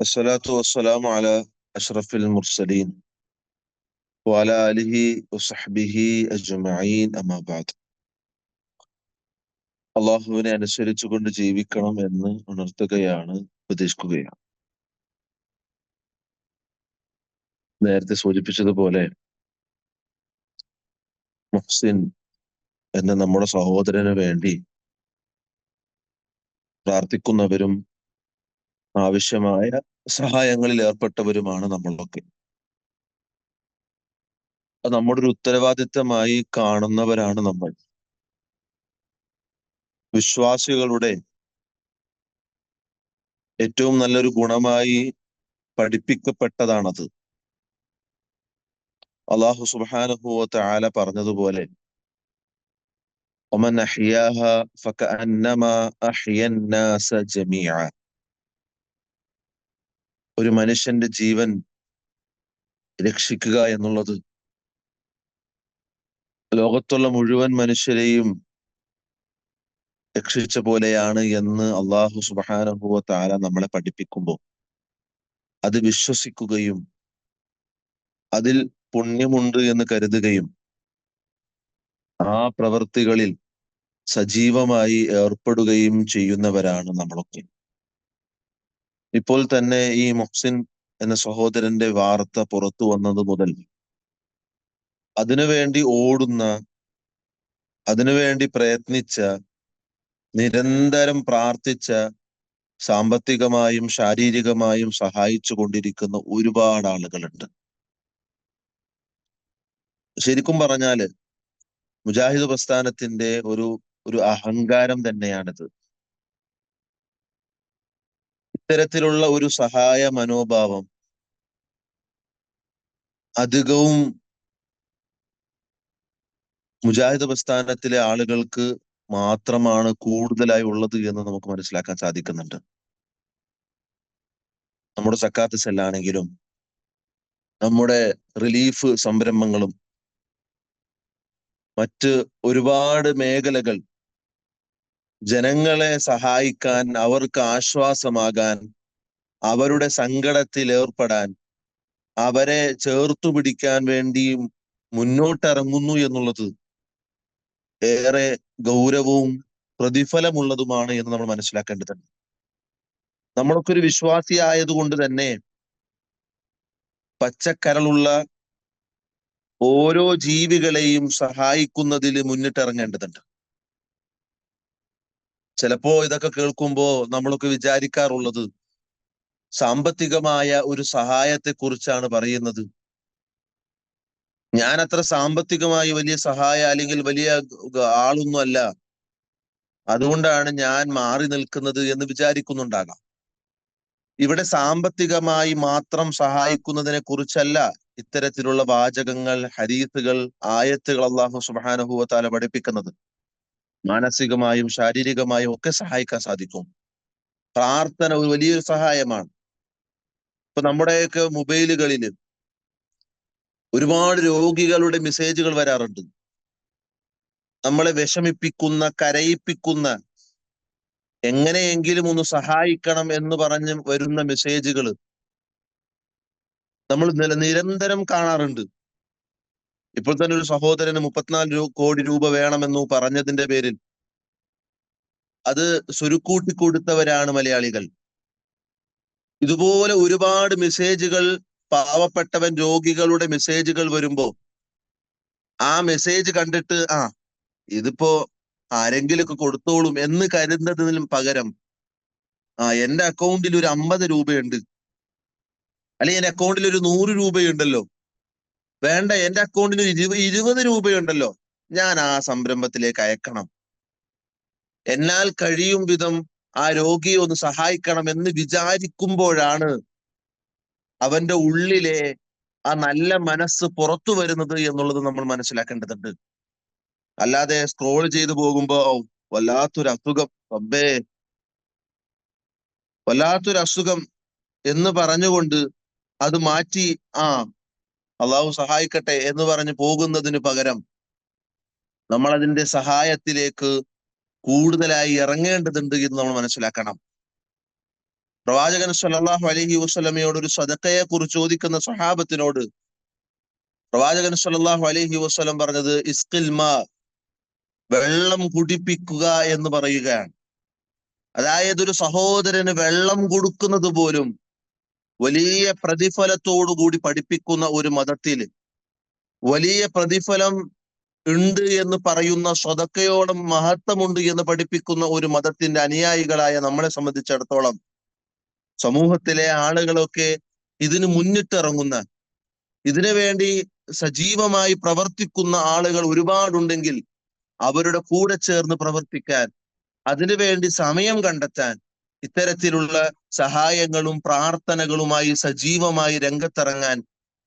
അസ്സലാത്തു വസ്സലാമു അല അഷ്റഫിൽ മുർസലീൻ വാല അലിഹി വസഹ്ബിഹി അജ്മഈൻ അമാബാദ് അള്ളാഹുവിനെ അനുസരിച്ചുകൊണ്ട് ജീവിക്കണം എന്ന് ഉണർത്തുകയാണ് ഉപദേശിക്കുകയാണ്. നേരത്തെ സൂചിപ്പിച്ചതുപോലെ മുഹ്സിൻ എന്ന നമ്മുടെ സഹോദരന് വേണ്ടി പ്രാർത്ഥിക്കുന്നവരും ആവശ്യമായ സഹായങ്ങളിൽ ഏർപ്പെട്ടവരുമാണ് നമ്മളൊക്കെ. നമ്മുടെ ഒരു ഉത്തരവാദിത്തമായി കാണുന്നവരാണ് നമ്മൾ. വിശ്വാസികളുടെ ഏറ്റവും നല്ലൊരു ഗുണമായി പഠിപ്പിക്കപ്പെട്ടതാണത്. അള്ളാഹു സുബാനുഭൂവത്തെ ആല പറഞ്ഞതുപോലെ ഒമൻ അഹിയാഹ ഫക അന്നമ അഹിയന്നാസ ജമീഅ. ഒരു മനുഷ്യന്റെ ജീവൻ രക്ഷിക്കുക എന്നുള്ളത് ലോകത്തുള്ള മുഴുവൻ മനുഷ്യരെയും രക്ഷിച്ച പോലെയാണ് എന്ന് അള്ളാഹു സുബാനുഭവ താര നമ്മളെ പഠിപ്പിക്കുമ്പോൾ. അത് വിശ്വസിക്കുകയും അതിൽ പുണ്യമുണ്ട് എന്ന് കരുതുകയും ആ പ്രവൃത്തികളിൽ സജീവമായി ഏർപ്പെടുകയും ചെയ്യുന്നവരാണ് നമ്മളൊക്കെ. ഇപ്പോൾ തന്നെ ഈ മുഹ്സിൻ എന്ന സഹോദരന്റെ വാർത്ത പുറത്തു വന്നത് മുതൽ അതിനുവേണ്ടി ഓടുന്ന അതിനുവേണ്ടി പ്രയത്നിച്ച നിരന്തരം പ്രാർത്ഥിച്ച സാമ്പത്തികമായും ശാരീരികമായും സഹായിച്ചു കൊണ്ടിരിക്കുന്ന ഒരുപാട് ആളുകളുണ്ട്. ശരിക്കും പറഞ്ഞാൽ മുജാഹിദ് പ്രസ്ഥാനത്തിന്റെ ഒരു ഒരു അഹങ്കാരം തന്നെയാണിത്. ഇത്തരത്തിലുള്ള ഒരു സഹായ മനോഭാവം അധികവും മുജാഹിദ് പ്രസ്ഥാനത്തിലെ ആളുകൾക്ക് മാത്രമാണ് കൂടുതലായി ഉള്ളത് എന്ന് നമുക്ക് മനസ്സിലാക്കാൻ സാധിക്കുന്നുണ്ട്. നമ്മുടെ സക്കാത്ത് സെല്ലാണെങ്കിലും നമ്മുടെ റിലീഫ് സംരംഭങ്ങളും മറ്റ് ഒരുപാട് മേഖലകൾ ജനങ്ങളെ സഹായിക്കാൻ അവർക്ക് ആശ്വാസമാകാൻ അവരുടെ സങ്കടത്തിൽ ഏർപ്പെടാൻ അവരെ ചേർത്തു പിടിക്കാൻ വേണ്ടിയും മുന്നോട്ടിറങ്ങുന്നു എന്നുള്ളത് ഏറെ ഗൗരവവും പ്രതിഫലമുള്ളതുമാണ് എന്ന് നമ്മൾ മനസ്സിലാക്കേണ്ടതുണ്ട്. നമ്മളൊക്കെ ഒരു വിശ്വാസി ആയതുകൊണ്ട് തന്നെ പച്ചക്കരളുള്ള ഓരോ ജീവികളെയും സഹായിക്കുന്നതിൽ മുന്നിട്ടിറങ്ങേണ്ടതുണ്ട്. ചിലപ്പോ ഇതൊക്കെ കേൾക്കുമ്പോ നമ്മളൊക്കെ വിചാരിക്കാറുള്ളത് സാമ്പത്തികമായ ഒരു സഹായത്തെ കുറിച്ചാണ് പറയുന്നത്. ഞാൻ അത്ര സാമ്പത്തികമായി വലിയ സഹായ അല്ലെങ്കിൽ വലിയ ആളൊന്നും അല്ല. അതുകൊണ്ടാണ് ഞാൻ മാറി നിൽക്കുന്നത് എന്ന് വിചാരിക്കുന്നുണ്ടാകാം. ഇവിടെ സാമ്പത്തികമായി മാത്രം സഹായിക്കുന്നതിനെ കുറിച്ചല്ല ഇത്തരത്തിലുള്ള വാചകങ്ങൾ ഹരീസുകൾ ആയത്തുകൾ അള്ളാഹു സുബാനഹുവത്താല പഠിപ്പിക്കുന്നത്. മാനസികമായും ശാരീരികമായും ഒക്കെ സഹായിക്കാൻ സാധിക്കും. പ്രാർത്ഥന ഒരു വലിയൊരു സഹായമാണ്. ഇപ്പൊ നമ്മുടെയൊക്കെ മൊബൈലുകളിൽ ഒരുപാട് രോഗികളുടെ മെസ്സേജുകൾ വരാറുണ്ട്. നമ്മളെ വിഷമിപ്പിക്കുന്ന കരയിപ്പിക്കുന്ന എങ്ങനെയെങ്കിലും ഒന്ന് സഹായിക്കണം എന്ന് പറഞ്ഞ് വരുന്ന മെസ്സേജുകൾ നമ്മൾ നിരന്തരം കാണാറുണ്ട്. ഇപ്പോൾ തന്നെ ഒരു സഹോദരന് മുപ്പത്തിനാല് കോടി രൂപ വേണമെന്നു പറഞ്ഞതിന്റെ പേരിൽ അത് സുരുക്കൂട്ടി കൊടുത്തവരാണ് മലയാളികൾ. ഇതുപോലെ ഒരുപാട് മെസ്സേജുകൾ പാവപ്പെട്ടവൻ രോഗികളുടെ മെസ്സേജുകൾ വരുമ്പോ ആ മെസ്സേജ് കണ്ടിട്ട് ആ ഇതിപ്പോ ആരെങ്കിലൊക്കെ കൊടുത്തോളും എന്ന് കരുതുന്നതിനും പകരം ആ എന്റെ അക്കൗണ്ടിൽ ഒരു അമ്പത് രൂപയുണ്ട്. അല്ലെങ്കിൽ എന്റെ അക്കൗണ്ടിൽ ഒരു നൂറ് രൂപയുണ്ടല്ലോ. വേണ്ട എന്റെ അക്കൗണ്ടിൽ ഒരു ഇരുപത് ഇരുപത് രൂപയുണ്ടല്ലോ. ഞാൻ ആ സംരംഭത്തിലേക്ക് അയക്കണം. എന്നാൽ കഴിയും വിധം ആ രോഗിയെ ഒന്ന് സഹായിക്കണം എന്ന് വിചാരിക്കുമ്പോഴാണ് അവന്റെ ഉള്ളിലെ ആ നല്ല മനസ്സ് പുറത്തു വരുന്നത് എന്നുള്ളത് നമ്മൾ മനസ്സിലാക്കേണ്ടതുണ്ട്. അല്ലാതെ സ്ക്രോൾ ചെയ്തു പോകുമ്പോ വല്ലാത്തൊരു അസുഖം. റബ്ബേ വല്ലാത്തൊരു അസുഖം എന്ന് പറഞ്ഞുകൊണ്ട് അത് മാറ്റി ആ അള്ളാഹു സഹായിക്കട്ടെ എന്ന് പറഞ്ഞ് പോകുന്നതിന് പകരം നമ്മൾ അതിന്റെ സഹായത്തിലേക്ക് കൂടുതലായി ഇറങ്ങേണ്ടതുണ്ട് എന്ന് നമ്മൾ മനസ്സിലാക്കണം. പ്രവാചകൻ സല്ലാഹു അലഹി വസ്ലമയോട് ഒരു സദക്കയെ കുറിച്ച് ചോദിക്കുന്ന സ്വഹാബത്തിനോട് പ്രവാചകൻ സല്ലാഹു അലഹി വസ്ലം പറഞ്ഞത് ഇസ്കിൽ മാ വെള്ളം കുടിപ്പിക്കുക എന്ന് പറയുകയാണ്. അതായത് ഒരു സഹോദരന് വെള്ളം കൊടുക്കുന്നത് പോലും വലിയ പ്രതിഫലത്തോടു കൂടി പഠിപ്പിക്കുന്ന ഒരു മതത്തിൽ വലിയ പ്രതിഫലം ഉണ്ട് എന്ന് പറയുന്ന സ്വതക്കയോളം മഹത്വമുണ്ട് എന്ന് പഠിപ്പിക്കുന്ന ഒരു മതത്തിന്റെ അനുയായികളായ നമ്മളെ സംബന്ധിച്ചിടത്തോളം സമൂഹത്തിലെ ആളുകളൊക്കെ ഇതിന് മുന്നിട്ടിറങ്ങുന്ന ഇതിനു വേണ്ടി സജീവമായി പ്രവർത്തിക്കുന്ന ആളുകൾ ഒരുപാടുണ്ടെങ്കിൽ അവരുടെ കൂടെ ചേർന്ന് പ്രവർത്തിക്കാൻ അതിനുവേണ്ടി സമയം കണ്ടെത്താൻ ഇത്തരത്തിലുള്ള സഹായങ്ങളും പ്രാർത്ഥനകളുമായി സജീവമായി രംഗത്തിറങ്ങാൻ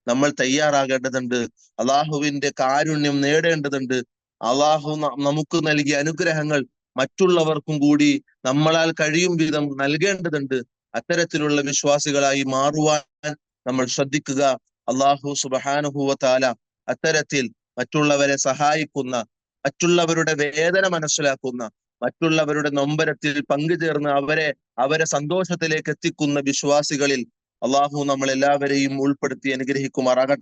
നമ്മൾ തയ്യാറാകേണ്ടതുണ്ട്. അള്ളാഹുവിന്റെ കാരുണ്യം നേടേണ്ടതുണ്ട്. അള്ളാഹു നമുക്ക് നൽകിയ അനുഗ്രഹങ്ങൾ മറ്റുള്ളവർക്കും കൂടി നമ്മളാൽ കഴിയും വിധം നൽകേണ്ടതുണ്ട്. അത്തരത്തിലുള്ള വിശ്വാസികളായി മാറുവാൻ നമ്മൾ ശ്രദ്ധിക്കുക. അള്ളാഹു സുബഹാനുഭൂവ താല അത്തരത്തിൽ മറ്റുള്ളവരെ സഹായിക്കുന്ന മറ്റുള്ളവരുടെ വേദന മനസ്സിലാക്കുന്ന മറ്റുള്ളവരുടെ നൊമ്പരത്തിൽ പങ്കുചേർന്ന് അവരെ അവരെ സന്തോഷത്തിലേക്ക് എത്തിക്കുന്ന വിശ്വാസികളിൽ അള്ളാഹു നമ്മളെല്ലാവരെയും ഉൾപ്പെടുത്തി അനുഗ്രഹിക്കുമാറാകട്ടെ.